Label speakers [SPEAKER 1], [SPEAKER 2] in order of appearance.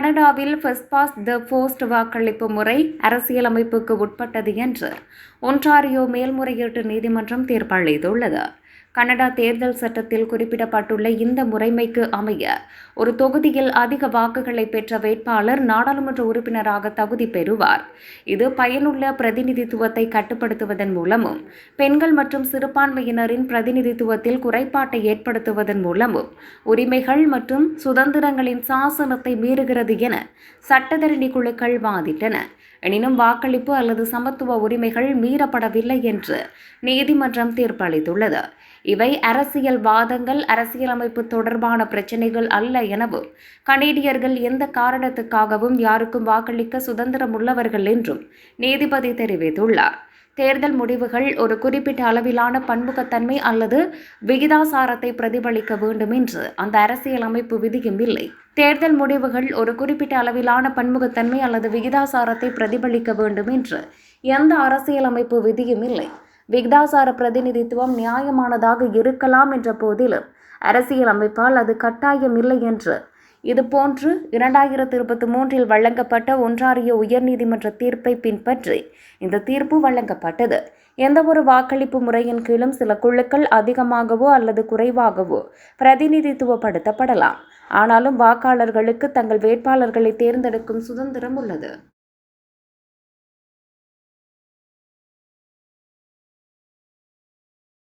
[SPEAKER 1] கனடாவில் first pass the post வாக்களிப்பு முறை அரசியலமைப்புக்கு உட்பட்டது என்று ஒன்றாரியோ மேல்முறையீட்டு நீதிமன்றம் தீர்ப்பளித்துள்ளது. கனடா தேர்தல் சட்டத்தில் குறிப்பிடப்பட்டுள்ள இந்த முறைமைக்கு அமைய ஒரு தொகுதியில் அதிக வாக்குகளை பெற்ற வேட்பாளர் நாடாளுமன்ற உறுப்பினராக தகுதி பெறுவார். இது பயனுள்ள பிரதிநிதித்துவத்தை கட்டுப்படுத்துவதன் மூலமும் பெண்கள் மற்றும் சிறுபான்மையினரின் பிரதிநிதித்துவத்தில் குறைபாட்டை ஏற்படுத்துவதன் மூலமும் உரிமைகள் மற்றும் சுதந்திரங்களின் சாசனத்தை மீறுகிறது என சட்டத்தரணி குழுக்கள் வாதிட்டன. எனினும் வாக்களிப்பு அல்லது சமத்துவ உரிமைகள் மீறப்படவில்லை என்று நீதிமன்றம் தீர்ப்பளித்துள்ளது. இவை அரசியல் வாதங்கள் அரசியலமைப்பு தொடர்பான பிரச்சினைகள் அல்ல எனவும் கனேடியர்கள் எந்த காரணத்துக்காகவும் யாருக்கும் வாக்களிக்க சுதந்திரம் உள்ளவர்கள் என்றும் நீதிபதி தெரிவித்துள்ளார். தேர்தல் முடிவுகள் ஒரு குறிப்பிட்ட அளவிலான பன்முகத்தன்மை அல்லது விகிதாசாரத்தை பிரதிபலிக்க வேண்டும் என்று அந்த அரசியலமைப்பு விதியும் இல்லை. தேர்தல் முடிவுகள் ஒரு குறிப்பிட்ட அளவிலான பன்முகத்தன்மை அல்லது விகிதாசாரத்தை பிரதிபலிக்க வேண்டும் என்று எந்த அரசியலமைப்பு விதியும் இல்லை. விகிதாசார பிரதிநிதித்துவம் நியாயமானதாக இருக்கலாம் என்ற போதிலும் அரசியல் அமைப்பால் அது கட்டாயமில்லை என்று. இதுபோன்று இரண்டாயிரத்தி இருபத்தி மூன்றில் வழங்கப்பட்ட ஒன்றாரிய உயர்நீதிமன்ற தீர்ப்பை பின்பற்றி இந்த தீர்ப்பு வழங்கப்பட்டது. எந்தவொரு வாக்களிப்பு முறையின் கீழும் சில குழுக்கள் அதிகமாகவோ அல்லது குறைவாகவோ பிரதிநிதித்துவப்படுத்தப்படலாம். ஆனாலும் வாக்காளர்களுக்கு தங்கள் வேட்பாளர்களை தேர்ந்தெடுக்கும் சுதந்திரம் உள்ளது.